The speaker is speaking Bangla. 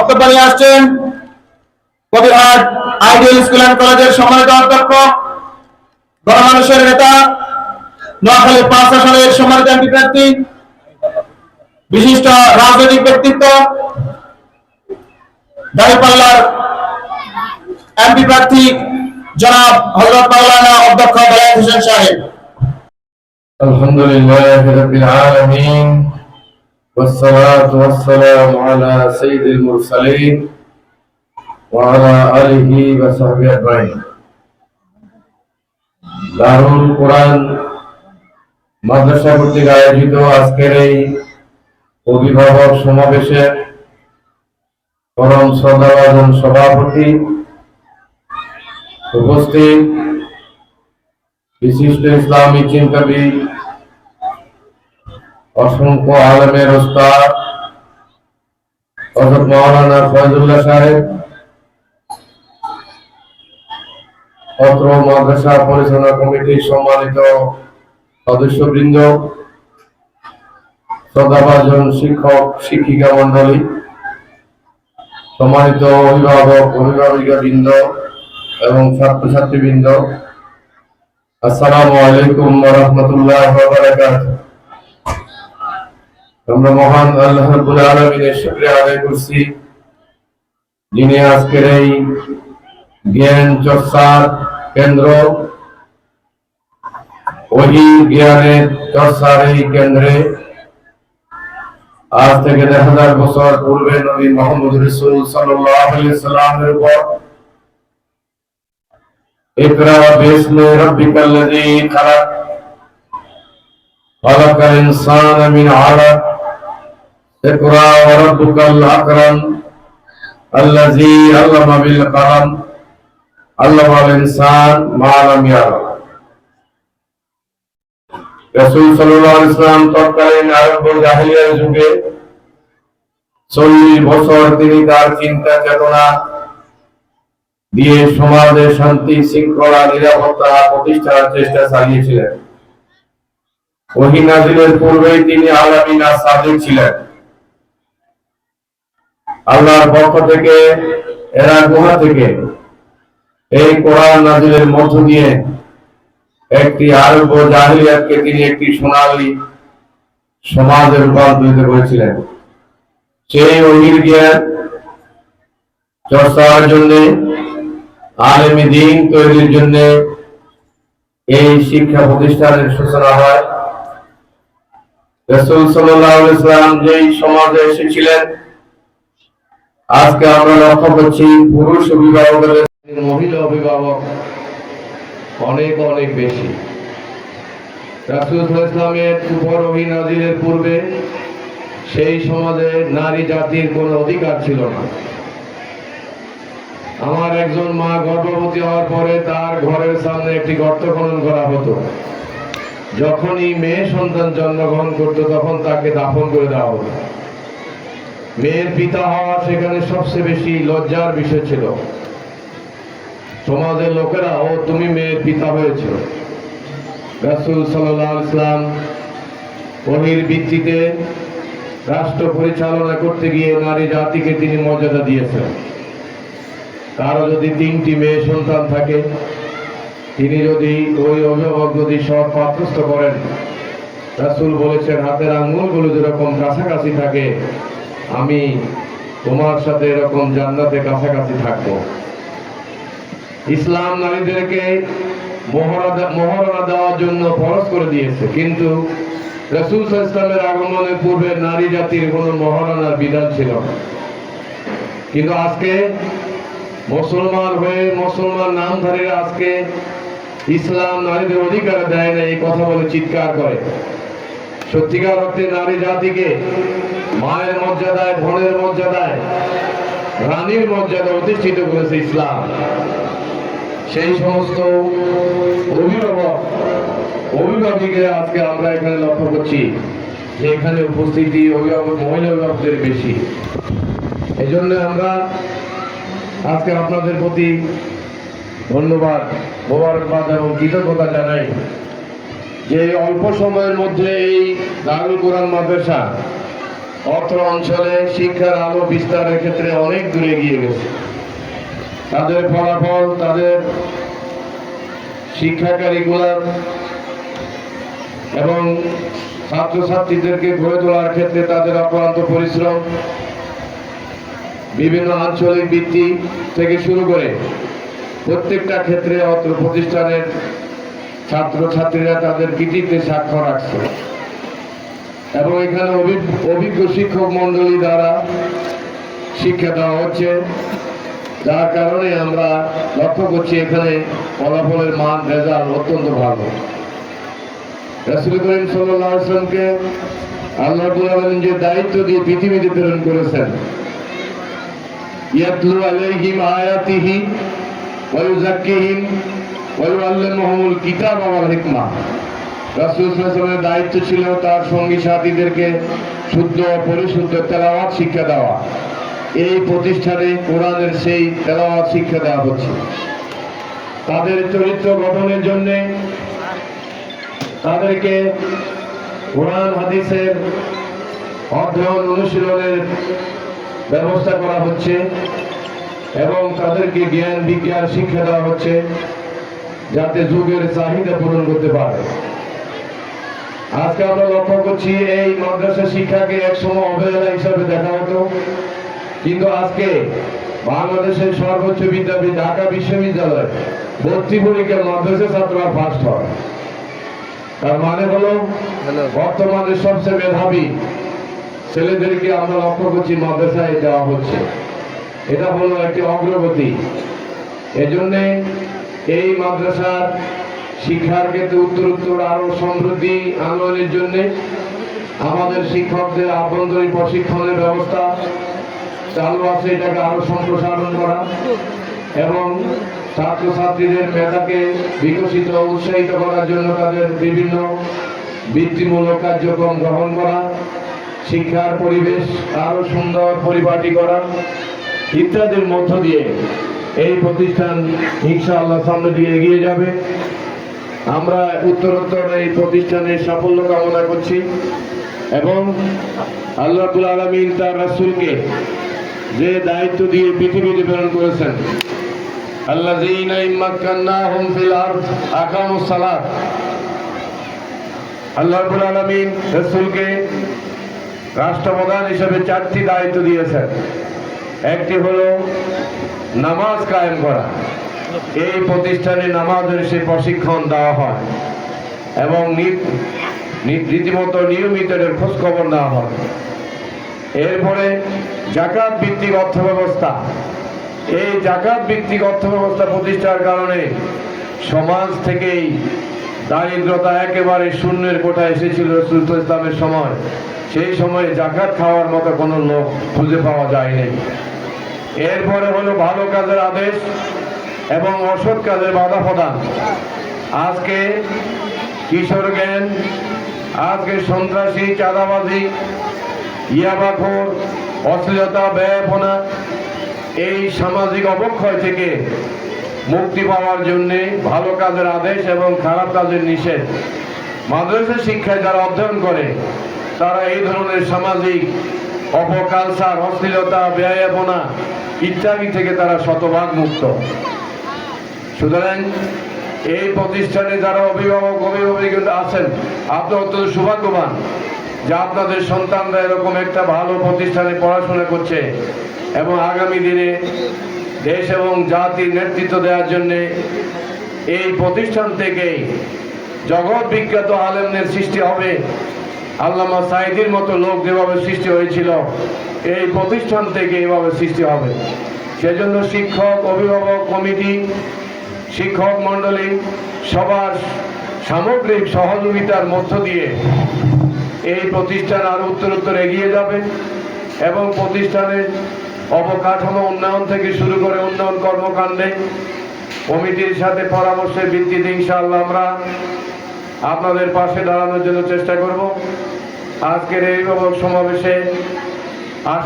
বক্তব্য নিয়ে আসছেন কবিহাট আইডিয়াল স্কুল অ্যান্ড কলেজের সম্মানিত অধ্যক্ষ, গণমানুষের নেতা নোয়াখালী পাঁচ আসনের সম্মানিত এমপি প্রার্থী, বিশিষ্ট রাজনৈতিক ব্যক্তিত্ব, দাঁড়িপাল্লার এমপি প্রার্থী জনাব হজরত মাওলানা অধ্যক্ষ বেলায়েত হোসেন সাহেব। আলহামদুলিল্লাহ والصلاة والسلام على سيد المرسلين وعلى آله وصحبه أجمعين দারুল কোরআন মাদ্রাসা কর্তৃক আয়োজিত আজকের এই অভিভাবক সমাবেশে পরম শ্রদ্ধাভাজন সভাপতি উপস্থিত বিশিষ্ট ইসলামী চিন্তাবিদ অসংখ্য আলমের ওস্তাদ মাওলানা ফয়জুল্লাহ সাহেব, অত্র মাদ্রাসা পরিচালনা কমিটির সম্মানিত সদস্যবৃন্দ, শ্রদ্ধাভাজন শিক্ষক, শিক্ষিকা মন্ডলী সম্মানিত অভিভাবক অভিভাবিকা বৃন্দ এবং ছাত্রছাত্রীবৃন্দ, আসসালামু আলাইকুম রাহমাতুল্লাহি আমরা মহান আল্লাহ রাব্বুল আলামিনের শুকরিয়া আদায় করছি যিনি আজকের এই জ্ঞান চর্চার কেন্দ্র ওহি জ্ঞানের চর্চার এই কেন্দ্রে আজ থেকে দেড় হাজার বছর পূর্বে নবী মোহাম্মদ রসুল সাল্লাল্লাহু আলাইহি সাল্লামের উপর اقرأ باسم ربك الذي خلق خلق الإنسان من علق اقرأ وربك الأكرم الذي علم بالقلم علم الإنسان ما لم يعلم রসুল সাল্লাল্লাহু আলাইহি সাল্লাম তৎকালীন আরব জাহেলিয়ার যুগে চল্লিশ বছর তিনি তার চিন্তা চেতনা দিয়ে সমাজে শান্তি শৃঙ্খলা নিরাপত্তা প্রতিষ্ঠার চেষ্টা চালিয়েছিলেন ওহি নাজিলের পূর্বেই তিনি আলামিনা সাদিক ছিলেন আল্লাহর পক্ষ থেকে, এরা গুহা থেকে এই কোরআন নাজিলের মধ্য দিয়ে একটি আরব জাহিলিয়াতকে তিনি একটি সোনালী সমাজে রূপান্তরিত করেছিলেন। সেই ওহির জ্ঞান চর্চার জন্য, আলেমী দিন তৈরির জন্য এই শিক্ষা প্রতিষ্ঠানের সূচনা হয়। রসুল সাল্লাহ ইসলাম যেই সমাজে এসেছিলেন আজকে আমরা লক্ষ্য করছি পুরুষ অভিভাবকের মহিলা অভিভাবক অনেক অনেক বেশি। রাসুল ইসলামের উপর অভিনাজিরের পূর্বে সেই সমাজে নারী জাতির কোনো অধিকার ছিল না। আমার একজন মা গর্ভবতী হওয়ার পরে তার ঘরের সামনে একটি গর্ত খনন করা হতো। যখনই মেয়ে সন্তান জন্মগ্রহণ করতো, তখন তাকে দাফন করে দেওয়া হতো। মেয়ের পিতা হওয়া সেখানে সবচেয়ে বেশি লজ্জার বিষয় ছিল। সমাজের লোকেরা, ও, তুমি মেয়ের পিতা হয়েছ। রাসুল সাল্লাহ ইসলাম ওহির ভিত্তিতে রাষ্ট্র পরিচালনা করতে গিয়ে নারী জাতিকে তিনি মর্যাদা দিয়েছেন। কারও যদি তিনটি মেয়ে সন্তান থাকে, তিনি যদি ওই অভিভাবক যদি সৎ পাত্রস্থ করেন, রাসুল বলেছেন, হাতের আঙ্গুলগুলো যেরকম কাছাকাছি থাকে আমি তোমার সাথে এরকম জান্নাতে কাছাকাছি থাকব। ইসলাম নারীদেরকে মহারণা দেওয়ার জন্য ফরজ করে দিয়েছে। কিন্তু রসুল ইসলামের আগমনের পূর্বে নারী জাতির মহারণার বিধান ছিল কিন্তু আজকে মুসলমান হয়ে মুসলমান নামধারীরা আজকে ইসলাম নারীদের অধিকার দেয় না, এই কথা বলে চিৎকার করে। সত্যিকার অর্থে নারী জাতিকে মায়ের মর্যাদায়, বোনের মর্যাদায়, রানীর মর্যাদা প্রতিষ্ঠিত করেছে ইসলাম। সেই সমস্ত অভিভাবক অভিভাবিকের আজকে আমরা এখানে লক্ষ্য করছি যে এখানে উপস্থিতি অভিভাবক, মহিলা অভিভাবকদের বেশি। এই জন্য আমরা আজকে আপনাদের প্রতি ধন্যবাদ, মোবারকবাদ এবং কৃতজ্ঞতা জানাই যে অল্প সময়ের মধ্যে এই দারুল কোরআন মাদ্রাসা অত্র অঞ্চলে শিক্ষার আলো বিস্তারের ক্ষেত্রে অনেক দূরে এগিয়ে গেছে। তাদের ফলাফল, তাদের শিক্ষা কারিকুলার এবং ছাত্রছাত্রীদেরকে গড়ে তোলার ক্ষেত্রে তাদের অক্লান্ত পরিশ্রম, বিভিন্ন আঞ্চলিক বৃত্তি থেকে শুরু করে প্রত্যেকটা ক্ষেত্রে অত্র প্রতিষ্ঠানের ছাত্রছাত্রীরা তাদের কৃতিত্বে স্বাক্ষর রাখছে। এবং এখানে অভিজ্ঞ শিক্ষক মন্ডলী দ্বারা শিক্ষা দেওয়া হচ্ছে। যার কারণে আমরা লক্ষ্য করছি এখানে ফলাফলের মান, রেজাল্ট অত্যন্ত ভালো। রাসুল করিম সাল্লাহ আসলামকে আল্লাহ যে দায়িত্ব দিয়ে পৃথিবীতে প্রেরণ করেছেন, ইয়াতলু আলাইহিম আয়াতিহি ওয়া ইউযাক্কিহিম কিতাব ওয়াল হিকমা। রাসূল সাল্লাল্লাহু দায়িত্ব ছিল তার সঙ্গী সাথীদেরকে শুদ্ধ পরিশুদ্ধ তেলাওয়াত শিক্ষা দেওয়া। এই প্রতিষ্ঠানে কোরআনের সেই তেলাওয়াত শিক্ষা দেওয়া হচ্ছে। তাদের চরিত্র গঠনের জন্য তাদেরকে কোরআন, হাদিসের অধ্যয়ন, অনুশীলনের ব্যবস্থা করা হচ্ছে এবং তাদেরকে জ্ঞান, বিজ্ঞান শিক্ষা দেওয়া হচ্ছে যাতে যুগের চাহিদা পূরণ করতে পারে। আজকে আমরা লক্ষ্য করছি এই মাদ্রাসা শিক্ষাকে একসময় অবহেলা হিসাবে দেখা হতো। কিন্তু আজকে বাংলাদেশের সর্বোচ্চ বিদ্যাপীঠ ঢাকা বিশ্ববিদ্যালয় ভর্তি পরীক্ষার মাদ্রাসা ছাত্ররা ফার্স্ট হয়। তার মানে হলো বর্তমানে সবচেয়ে মেধাবী ছেলেদেরকে আমরা লক্ষ্য করছি মাদ্রাসায় দেওয়া হচ্ছে। এটা হলো একটি অগ্রগতি। এজন্যে এই মাদ্রাসার শিক্ষার ক্ষেত্রে উত্তর উত্তর আরও সমৃদ্ধি আনয়নের জন্য আমাদের শিক্ষকদের আভ্যন্তরীণ প্রশিক্ষণের ব্যবস্থা চালু আছে, এটাকে আরও সম্প্রসারণ করা এবং ছাত্রছাত্রীদের মেধাকে বিকশিত উৎসাহিত করার জন্য তাদের বিভিন্ন বৃত্তিমূলক কার্যক্রম গ্রহণ করা, শিক্ষার পরিবেশ আরও সুন্দর পরিপাটি করা ইত্যাদির মধ্য দিয়ে এই প্রতিষ্ঠান ইনশাআল্লাহ সামনে দিয়ে এগিয়ে যাবে। আমরা উত্তরোত্তর এই প্রতিষ্ঠানের সাফল্য কামনা করছি এবং আল্লাহ আলমিন তার রাসুলকে যে দায়িত্ব দিয়ে পৃথিবীতে প্রেরণ করেছেন আল্লাহ রাষ্ট্রপ্রধান হিসেবে চারটি দায়িত্ব দিয়েছেন। একটি হলো নামাজ কায়েম করা এই প্রতিষ্ঠানে নামাজের সে প্রশিক্ষণ দেওয়া হয় এবং রীতিমতো নিয়মিত খোঁজ খবর নেওয়া হয়। এরপরে জাকাত ভিত্তিক অর্থ ব্যবস্থা এই জাকাত ভিত্তিক অর্থ ব্যবস্থা প্রতিষ্ঠার কারণে সমাজ থেকেই দারিদ্রতা একেবারে শূন্যের কোঠায় এসেছিল রসুল ইসলামের সময়। সেই সময়ে জাকাত খাওয়ার মতো কোনো লোক খুঁজে পাওয়া যায়নি। এরপরে হলো ভালো কাজের আদেশ। এবং অসৎ কাজের বাধা প্রদান। আজকে কিশোর জ্ঞান আজকে সন্ত্রাসী, চাঁদাবাজি, ইয়াবাখোর, অশ্লীলতা, ব্যয়পনা, এই সামাজিক অবক্ষয় থেকে মুক্তি পাওয়ার জন্য ভালো কাজের আদেশ এবং খারাপ কাজের নিষেধ। মাদ্রাসা শিক্ষায় যারা অধ্যয়ন করে, তারা এই ধরনের সামাজিক অপকালচার অশ্লীলতা, ব্যয়াপনা ইত্যাদি থেকে তারা শতভাগ মুক্ত। সুতরাং এই প্রতিষ্ঠানে যারা অভিভাবক অভিভাবক আছেন, আপনি অত্যন্ত সৌভাগ্যবান যে আপনাদের সন্তানরা এরকম একটা ভালো প্রতিষ্ঠানে পড়াশোনা করছে এবং আগামী দিনে দেশ এবং জাতির নেতৃত্ব দেওয়ার জন্য এই প্রতিষ্ঠান থেকেই জগৎ বিখ্যাত আলেমদের সৃষ্টি হবে। আল্লামা সাইদির মতো লোক যেভাবে সৃষ্টি হয়েছিল, এই প্রতিষ্ঠান থেকে এইভাবে সৃষ্টি হবে। সেজন্য শিক্ষক, অভিভাবক, কমিটি শিক্ষক মণ্ডলী, সবার সামগ্রিক সহযোগিতার মধ্য দিয়ে এই প্রতিষ্ঠান আরও উত্তরোত্তর এগিয়ে যাবে এবং প্রতিষ্ঠানের অবকাঠামো উন্নয়ন থেকে শুরু করে উন্নয়ন কর্মকাণ্ডে কমিটির সাথে পরামর্শের ভিত্তিতে ইনশাআল্লাহ আমরা আপনাদের পাশে দাঁড়ানোর জন্য চেষ্টা করব। আজকের এই সমাবেশে আস